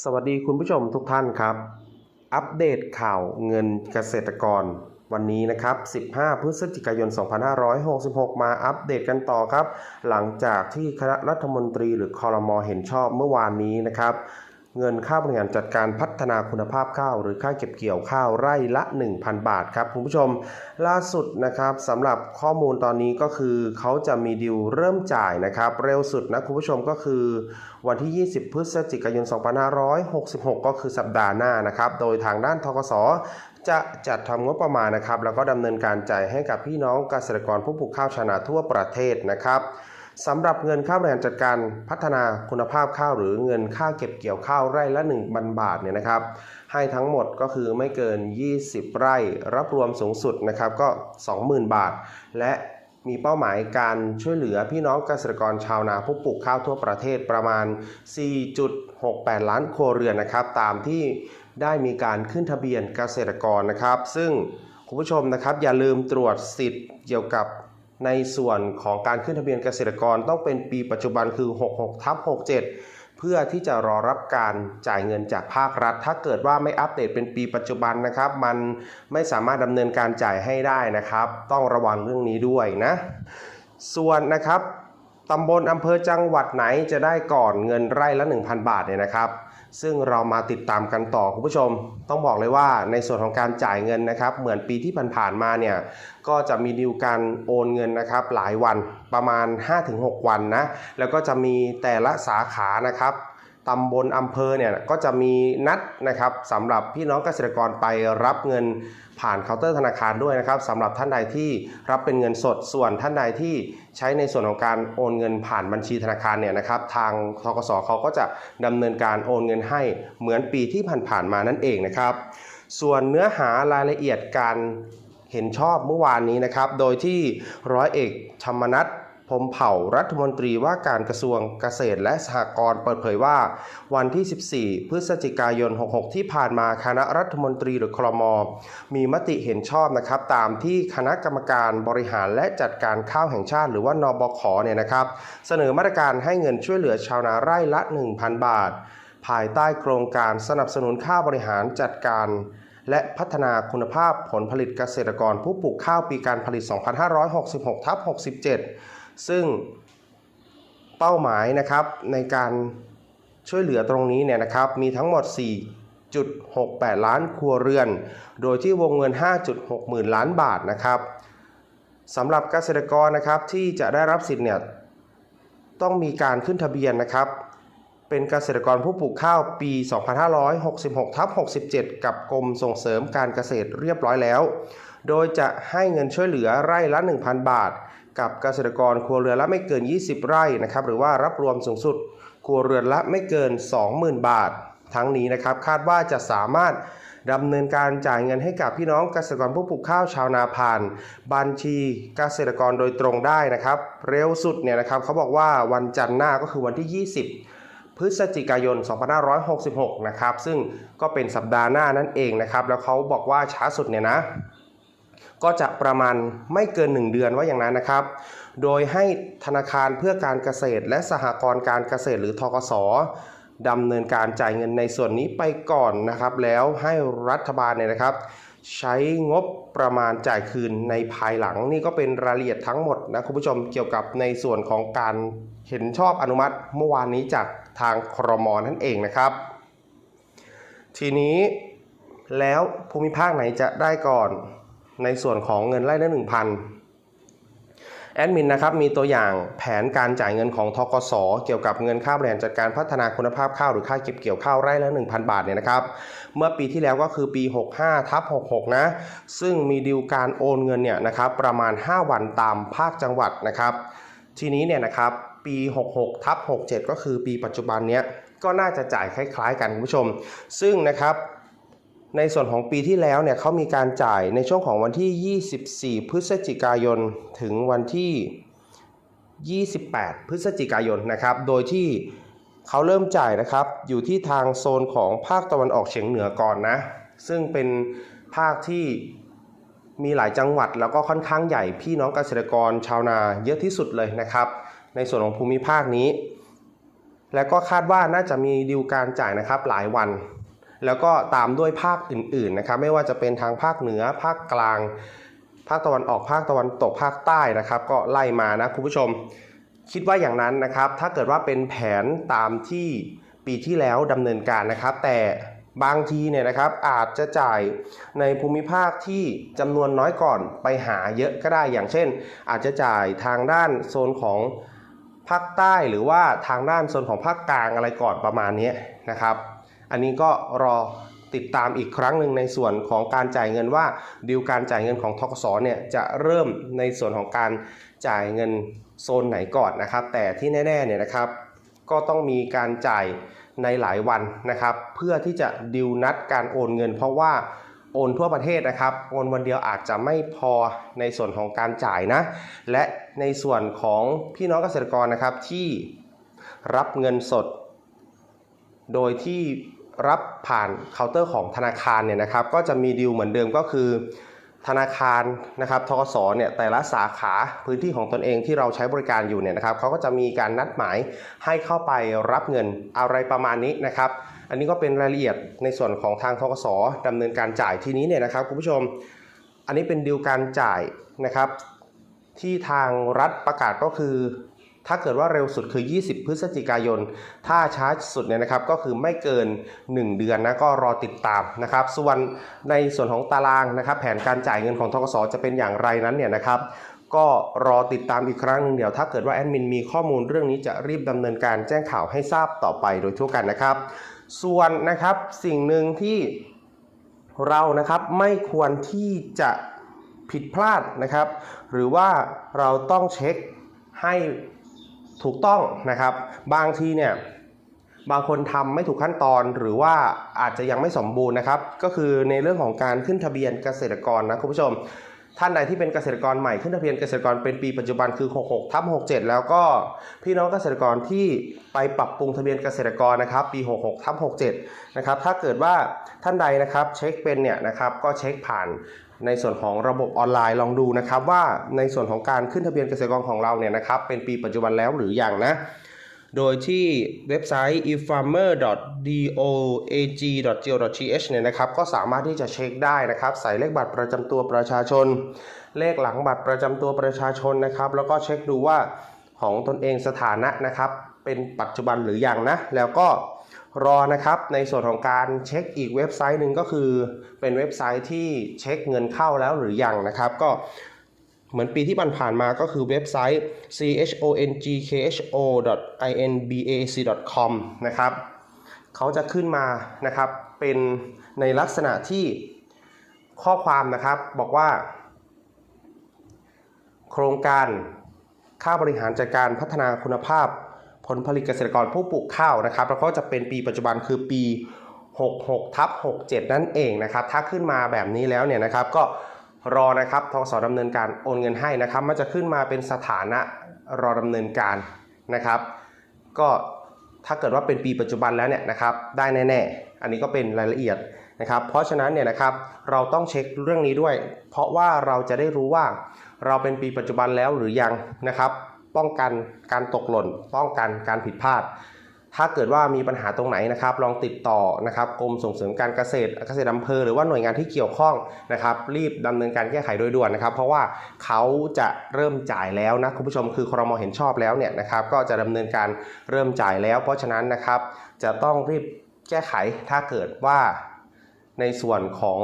สวัสดีคุณผู้ชมทุกท่านครับ อัปเดตข่าวเงินเกษตรกร วันนี้นะครับ 15 พฤศจิกายน 2566 มาอัปเดตกันต่อครับ หลังจากที่คณะรัฐมนตรีหรือคอรมอเห็นชอบเมื่อวานนี้นะครับ เงินค่าบริหารจัดการพัฒนาคุณภาพข้าว หรือค่าเก็บเกี่ยวข้าวไร่ละ 1,000 บาทครับคุณผู้ชม ล่าสุดนะครับสำหรับข้อมูลตอนนี้ก็คือเขาจะมีดิวเริ่มจ่ายนะครับ เร็วสุดนะคุณผู้ชมก็คือ วันที่ 20 พฤศจิกายน 2566 ก็คือสัปดาห์หน้านะครับ โดยทางด้านทกสจะจัดทำงบประมาณนะครับ แล้วก็ดำเนินการจ่ายให้กับพี่น้องเกษตรกรผู้ปลูกข้าวชนาทั่วประเทศนะครับ สำหรับเงินค่าบริหารจัดการพัฒนาคุณภาพข้าวหรือเงินค่าเก็บเกี่ยวข้าวไร่ละ1บันบาทเนี่ยนะครับให้ทั้งหมดก็คือไม่เกิน 20 ไร่รับรวมสูงสุดนะครับก็ 20,000 บาท และมีเป้าหมายการช่วยเหลือพี่น้องเกษตรกรชาวนาผู้ปลูกข้าวทั่วประเทศประมาณ 4.68 ล้านครัวเรือนนะครับ ตามที่ได้มีการขึ้นทะเบียนเกษตรกรนะครับ ซึ่งคุณผู้ชมนะครับอย่าลืมตรวจสิทธิ์เกี่ยวกับ ในส่วนของการขึ้นทะเบียนเกษตรกรต้องเป็นปีปัจจุบันคือ 66ทับ67 เพื่อที่จะรอรับการจ่ายเงินจากภาครัฐ ถ้าเกิดว่าไม่อัปเดตเป็นปีปัจจุบันนะครับ มันไม่สามารถดำเนินการจ่ายให้ได้นะครับ ต้องระวังเรื่องนี้ด้วยนะ ส่วนนะครับตำบลอำเภอจังหวัดไหนจะได้ก่อนเงินไร่ละ 1,000 บาทเนี่ยนะครับ ซึ่งเรามาติดตามกันต่อคุณผู้ชม ต้องบอกเลยว่าในส่วนของการจ่ายเงินนะครับ เหมือนปีที่ผ่านๆมาเนี่ยก็จะมีดิวการโอนเงินนะครับหลายวันประมาณ 5-6 วันนะแล้วก็จะมีแต่ละสาขานะครับ ตำบลอำเภอเนี่ยก็จะมีนัดนะครับสำหรับพี่น้องเกษตรกรไปรับเงินผ่านเคาน์เตอร์ธนาคารด้วยนะครับสำหรับท่านใดที่รับเป็นเงินสดส่วนท่านใดที่ใช้ในส่วนของการโอนเงินผ่านบัญชีธนาคารเนี่ยนะครับ ทางทกสเขาก็จะดำเนินการโอนเงินให้เหมือนปีที่ผ่านๆมานั่นเองนะครับ ส่วนเนื้อหารายละเอียดการเห็นชอบเมื่อวานนี้นะครับ โดยที่ร้อยเอกธรรมนัฐ พมเผ่ารัฐมนตรีว่าการกระทรวงเกษตรและสหกรณ์เปิดเผยว่า วันที่ 14 พฤศจิกายน 66 ที่ผ่านมาคณะรัฐมนตรีหรือครมมีมติเห็นชอบนะครับ ตามที่คณะกรรมการบริหารและจัดการข้าวแห่งชาติ หรือว่านบขเนี่ยนะครับ เสนอมาตรการให้เงินช่วยเหลือชาวนาไร่ละ 1,000 บาท ภายใต้โครงการสนับสนุนข้าบริหารจัดการและพัฒนาคุณภาพผลผลิตเกษตรกรผู้ปลูกข้าวปีการผลิต 2566ทับ67 ซึ่งเป้าหมายนะครับในการช่วยเหลือตรงนี้เนี่ยนะครับมีทั้งหมด 4.68 ล้านครัวเรือน โดยที่วงเงิน 5.6หมื่นล้านบาทนะครับสำหรับเกษตรกรนะครับที่จะได้รับสิทธิ์เนี่ยต้องมีการขึ้นทะเบียนนะครับ เป็นเกษตรกรผู้ปลูกข้าวปี 2566ทับ67 กับกรมส่งเสริมการเกษตรเรียบร้อยแล้ว โดยจะให้เงินช่วยเหลือไร่ละ 1,000 บาท กับเกษตรกรครัวเรือนละไม่เกิน 20 ไร่นะครับหรือว่ารับรวมสูงสุดครัวเรือนละไม่เกิน 20,000 บาท ทั้งนี้นะครับคาดว่าจะสามารถดำเนินการจ่ายเงินให้กับพี่น้องเกษตรกรผู้ปลูกข้าวชาวนาผ่าน บัญชีเกษตรกรโดยตรงได้นะครับ เร็วสุดเนี่ยนะครับเขาบอกว่าวันจันทร์หน้าก็คือวันที่ 20 พฤศจิกายน 2566 นะครับ ซึ่งก็เป็นสัปดาห์หน้านั่นเองนะครับ แล้วเขาบอกว่าช้าสุดเนี่ยนะ ก็จะประมาณไม่เกิน 1 เดือนว่าอย่างนั้นนะครับ โดยให้ธนาคารเพื่อการเกษตร และสหกรณ์การเกษตรหรือทกสดำเนินการจ่ายเงินในส่วนนี้ไปก่อนนะครับ แล้วให้รัฐบาลเนี่ยนะครับ ใช้งบประมาณจ่ายคืนในภายหลัง นี่ก็เป็นรายละเอียดทั้งหมดนะคุณผู้ชมเกี่ยวกับในส่วนของการเห็นชอบอนุมัติเมื่อวานนี้จากทางครมนั่นเองนะครับ ทีนี้แล้วภูมิภาคไหนจะได้ก่อน ในส่วนของเงินไร่ละหนึ่งพันแอดมินนะครับมีตัวอย่างแผนการจ่ายเงินของทกสเกี่ยวกับเงินค่าบริหารจัดการพัฒนาคุณภาพข้าวหรือค่าเก็บเกี่ยวข้าวไร่ละ 1,000 บาทเนี่ยนะครับ เมื่อปีที่แล้วก็คือปี 65ทับ66 นะ ซึ่งมีดีลการโอนเงินเนี่ยนะครับประมาณ 5 วันตามภาคจังหวัดนะครับ ทีนี้เนี่ยนะครับปี 66ทับ67 ก็คือปีปัจจุบันเนี้ยก็น่าจะจ่ายคล้าย ๆ กันคุณผู้ชม ซึ่งนะครับ ในส่วนของปีที่แล้วเนี่ยเขามีการจ่ายในช่วงของวันที่ 24 พฤศจิกายน ถึงวันที่ 28 พฤศจิกายนนะครับ โดยที่เขาเริ่มจ่ายนะครับ อยู่ที่ทางโซนของภาคตะวันออกเฉียงเหนือก่อนนะ ซึ่งเป็นภาคที่มีหลายจังหวัดแล้วก็ค่อนข้างใหญ่พี่น้องเกษตรกรชาวนาเยอะที่สุดเลยนะครับ ในส่วนของภูมิภาคนี้ แล้วก็คาดว่าน่าจะมีดีลการจ่ายนะครับหลายวัน แล้วก็ตามด้วยภาคอื่นๆนะครับไม่ว่าจะเป็นทางภาคเหนือภาคกลาง ภาคตะวันออกภาคตะวันตกภาคใต้นะครับ ก็ไล่มานะคุณผู้ชม คิดว่าอย่างนั้นนะครับ ถ้าเกิดว่าเป็นแผนตามที่ปีที่แล้วดำเนินการนะครับ แต่บางทีเนี่ยนะครับอาจจะจ่ายในภูมิภาคที่จำนวนน้อยก่อนไปหาเยอะก็ได้อย่างเช่น อาจจะจ่ายทางด้านโซนของภาคใต้หรือว่าทางด้านโซนของภาคกลางอะไรก่อนประมาณนี้นะครับ อันนี้ก็รอติดตามอีกครั้งหนึ่งในส่วนของการจ่ายเงินว่าดีลการจ่ายเงินของทกสเนี่ยจะเริ่มในส่วนของการจ่ายเงินโซนไหนก่อนนะครับ แต่ที่แน่ๆเนี่ยนะครับ ก็ต้องมีการจ่ายในหลายวันนะครับ เพื่อที่จะดิวนัดการโอนเงิน เพราะว่าโอนทั่วประเทศนะครับ โอนวันเดียวอาจจะไม่พอในส่วนของการจ่ายนะ และในส่วนของพี่น้องเกษตรกรนะครับที่รับเงินสด โดยที่ รับผ่านเคาน์เตอร์ของธนาคารเนี่ยนะครับก็จะมีดีลเหมือนเดิมก็คือ ธนาคารนะครับทกสเนี่ยแต่ละสาขาพื้นที่ของตนเองที่เราใช้บริการอยู่เนี่ยนะครับเขาก็จะมีการนัดหมายให้เข้าไปรับเงินอะไรประมาณนี้นะครับ อันนี้ก็เป็นรายละเอียดในส่วนของทางทกสดำเนินการจ่ายทีนี้เนี่ยนะครับคุณผู้ชม อันนี้เป็นดีลการจ่ายนะครับที่ทางรัฐประกาศก็คือ ถ้าเกิดว่าเร็วสุดคือ 20 พฤศจิกายน ถ้าช้าสุดเนี่ยนะครับก็คือไม่เกิน 1 เดือนนะก็รอติดตามนะครับ ส่วนในส่วนของตารางนะครับ แผนการจ่ายเงินของทกสจะเป็นอย่างไรนั้นเนี่ยนะครับ ก็รอติดตามอีกครั้งหนึ่งเดี๋ยวถ้าเกิดว่าแอดมินมีข้อมูลเรื่องนี้จะรีบดำเนินการแจ้งข่าวให้ทราบต่อไปโดยทั่วกันนะครับ ส่วนนะครับสิ่งหนึ่งที่เรานะครับไม่ควรที่จะผิดพลาดนะครับ หรือว่าเราต้องเช็คให้ ถูกต้องนะครับ บางทีเนี่ยบางคนทำไม่ถูกขั้นตอนหรือว่าอาจจะยังไม่สมบูรณ์นะครับ ก็คือในเรื่องของการขึ้นทะเบียนเกษตรกรนะคุณผู้ชม ท่านใดที่เป็นเกษตรกรใหม่ขึ้นทะเบียนเกษตรกรเป็นปีปัจจุบันคือ 66ทับ67 แล้วก็พี่น้องเกษตรกรที่ไปปรับปรุงทะเบียนเกษตรกรนะครับปี 66ทับ67 นะครับถ้าเกิดว่าท่านใดนะครับเช็คเป็นเนี่ยนะครับก็เช็คผ่าน ในส่วนของระบบออนไลน์ลองดูนะครับ ว่าในส่วนของการขึ้นทะเบียนเกษตรกรของเราเนี่ยนะครับ เป็นปีปัจจุบันแล้วหรือยังนะ โดยที่เว็บไซต์ efarmer.doag.go.th เนี่ยนะครับ ก็สามารถที่จะเช็คได้นะครับ ใส่เลขบัตรประจำตัวประชาชน เลขหลังบัตรประจำตัวประชาชนนะครับ แล้วก็เช็คดูว่าของตนเองสถานะนะครับ เป็นปัจจุบันหรือยังนะ แล้วก็รอนะครับในส่วนของการเช็คอีกเว็บไซต์หนึ่งก็คือ เป็นเว็บไซต์ที่เช็คเงินเข้าแล้วหรือยังนะครับ ก็เหมือนปีที่ผ่านมาก็คือเว็บไซต์ chongkho.inbac.com นะครับเขาจะขึ้นมานะครับเป็นในลักษณะที่ข้อความนะครับบอกว่า โครงการค่าบริหารจัดการพัฒนาคุณภาพ ผลผลิตเกษตรกรผู้ปลูกข้าวนะครับ แล้วก็จะเป็นปีปัจจุบันคือปี 66ทับ67 นั่นเองนะครับ ถ้าขึ้นมาแบบนี้แล้วเนี่ยนะครับ ก็รอนะครับทกสดำเนินการโอนเงินให้นะครับ มันจะขึ้นมาเป็นสถานะรอดำเนินการนะครับ ก็ถ้าเกิดว่าเป็นปีปัจจุบันแล้วเนี่ยนะครับ ได้แน่ๆ อันนี้ก็เป็นรายละเอียดนะครับ เพราะฉะนั้นเนี่ยนะครับเราต้องเช็คเรื่องนี้ด้วย เพราะว่าเราจะได้รู้ว่าเราเป็นปีปัจจุบันแล้วหรือยังนะครับ ป้องกันการตกหล่น ป้องกันการผิดพลาด ถ้าเกิดว่ามีปัญหาตรงไหนนะครับ ลองติดต่อนะครับกรมส่งเสริมการเกษตรเกษตรอำเภอหรือว่าหน่วยงานที่เกี่ยวข้องนะครับ รีบดำเนินการแก้ไขโดยด่วนนะครับ เพราะว่าเขาจะเริ่มจ่ายแล้วนะคุณผู้ชมคือครมเห็นชอบแล้วเนี่ยนะครับก็จะดำเนินการเริ่มจ่ายแล้ว เพราะฉะนั้นนะครับ จะต้องรีบแก้ไขถ้าเกิดว่าในส่วนของ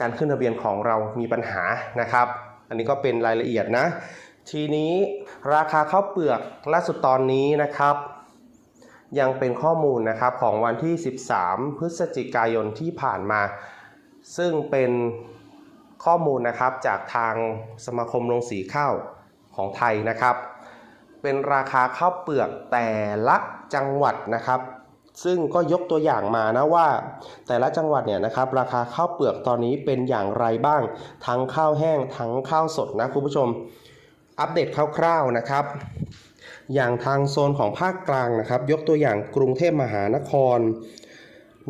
การขึ้นทะเบียนของเรามีปัญหานะครับ อันนี้ก็เป็นรายละเอียดนะ ทีนี้ราคาข้าวเปลือกล่าสุดตอนนี้นะครับ ยังเป็นข้อมูลนะครับของวันที่ 13 พฤศจิกายนที่ผ่านมา ซึ่งเป็นข้อมูลนะครับจากทางสมาคมโรงสีข้าวของไทยนะครับ เป็นราคาข้าวเปลือกแต่ละจังหวัดนะครับ ซึ่งก็ยกตัวอย่างมานะว่า แต่ละจังหวัดเนี่ยนะครับ ราคาข้าวเปลือกตอนนี้เป็นอย่างไรบ้าง ทั้งข้าวแห้งทั้งข้าวสดนะคุณผู้ชม อัปเดตคร่าวๆนะครับ อย่างทางโซนของภาคกลางนะครับ ยกตัวอย่างกรุงเทพมหานคร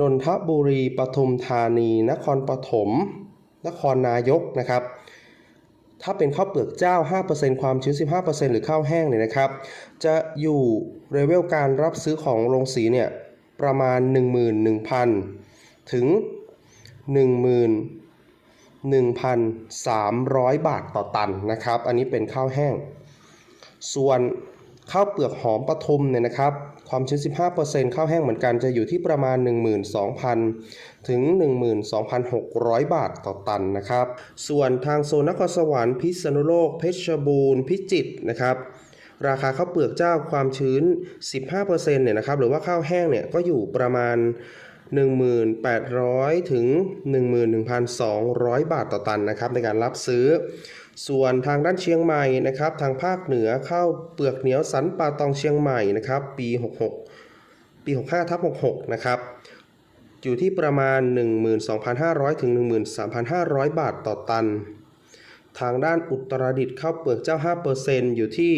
นนทบุรี ปทุมธานี นครปฐม นครนายกนะครับ ถ้าเป็นข้าวเปลือกเจ้า 5%ความชื้น 15%หรือข้าวแห้งเนี่ยนะครับ จะอยู่เลเวลการรับซื้อของโรงสีเนี่ยประมาณ 11,000 ถึง 1,000 1,300 บาทต่อตันนะครับ อันนี้เป็นข้าวแห้ง ส่วนข้าวเปลือกหอมปทุมเนี่ยนะครับ ความชื้น 15%ข้าวแห้งเหมือนกันจะอยู่ที่ประมาณ 12,000 ถึง 12,600 บาทต่อตันนะครับ ส่วนทางโซนนครสวรรค์พิษณุโลก เพชรบูรณ์ พิจิตรนะครับราคาข้าวเปลือกเจ้าความชื้น 15%เนี่ยนะครับ หรือว่าข้าวแห้งเนี่ยก็อยู่ประมาณ 1,800 ถึง 11,200 บาทต่อตันนะครับในการรับซื้อ ส่วนทางด้านเชียงใหม่นะครับทางภาคเหนือเข้าเปลือกเหนียวสันป่าตองเชียงใหม่นะครับปี 66 ปี 65ทับ66 นะครับอยู่ที่ประมาณ 12,500 ถึง 13,500 บาทต่อตัน ทางด้านอุตรดิตถ์ข้าวเปลือกเจ้า 5%อยู่ที่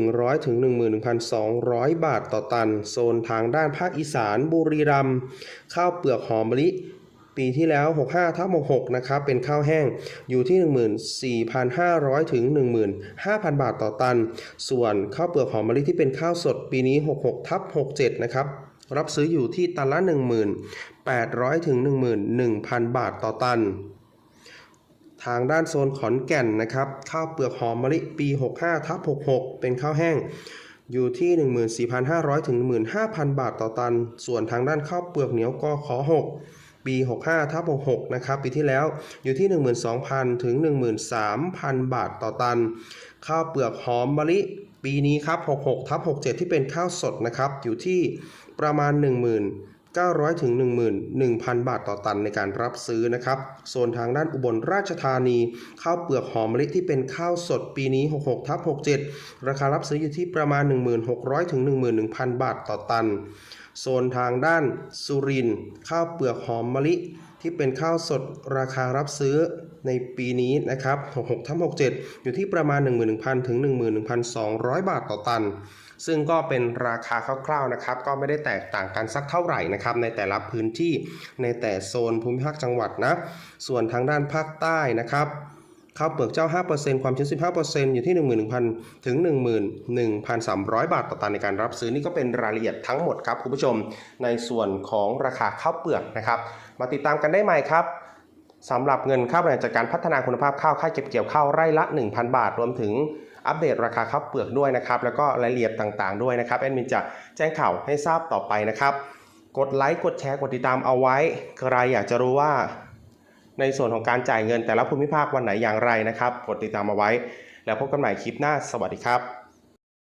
100ถึง11,200 บาทต่อตัน โซนทางด้านภาคอีสานบุรีรัมย์ข้าวเปลือกหอมมะลิปีที่แล้ว 65ทับ66 นะครับ เป็นข้าวแห้ง อยู่ที่ 14,500 ถึง 15,000 บาทต่อตัน ส่วนข้าวเปลือกหอมมะลิที่เป็นข้าวสดปีนี้ 66ทับ67 นะครับ รับซื้ออยู่ที่ตันละ 1,800ถึง 11,000 บาทต่อตัน ทางด้านโซนขอนแก่นนะครับข้าวเปลือกหอมมะลิปี 65ทับ66 เป็นข้าวแห้ง อยู่ที่ 14,500 ถึง 15,000 บาทต่อตัน ส่วนทางด้านข้าวเปลือกเหนียวกขอ6 ปี 65ทับ66 นะครับปีที่แล้วอยู่ที่ 12,000 ถึง 13,000 บาทต่อตัน ข้าวเปลือกหอมมะลิปีนี้ครับ 66ทับ67 ที่เป็นข้าวสดนะครับอยู่ที่ประมาณ 900 ถึง 11,000 บาทต่อตันในการรับซื้อนะครับ โซนทางด้านอุบลราชธานี ข้าวเปลือกหอมมะลิที่เป็นข้าวสดปีนี้ 66ทับ67 ราคารับซื้ออยู่ที่ประมาณ 1,600 ถึง 11,000 บาทต่อตัน โซนทางด้านสุรินข้าวเปลือกหอมมะลิที่เป็นข้าวสดราคารับซื้อ ในปีนี้นะครับ66ทับ67 อยู่ที่ประมาณ 11,000 ถึง 11,200 บาทต่อตัน ซึ่งก็เป็นราคาคร่าวๆนะครับ ก็ไม่ได้แตกต่างกันสักเท่าไหร่นะครับ ในแต่ละพื้นที่ในแต่โซนภูมิภาคจังหวัดนะ ส่วนทางด้านภาคใต้นะครับข้าวเปลือกเจ้า 5%ความชื้น 15%อยู่ที่ 11,000 ถึง 11,300 บาทต่อตันในการรับซื้อ นี่ก็เป็นรายละเอียดทั้งหมดครับคุณผู้ชม ในส่วนของราคาข้าวเปลือกนะครับ มาติดตามกันได้ใหม่ครับ สำหรับเงินค่าบริหารจัดการพัฒนาคุณภาพข้าวค่าเก็บเกี่ยวข้าวไร่ละ 1,000 บาท รวมถึงอัปเดตราคาข้าวเปลือกด้วยนะครับ แล้วก็รายละเอียดต่างๆด้วยนะครับแอดมินจะแจ้งข่าวให้ทราบต่อไปนะครับ กดไลค์กดแชร์กดติดตามเอาไว้ ใครอยากจะรู้ว่า ในส่วนของการจ่ายเงินแต่ละภูมิภาควันไหนอย่างไรนะครับ กดติดตามเอาไว้ แล้วพบกันใหม่คลิปหน้าสวัสดีครับ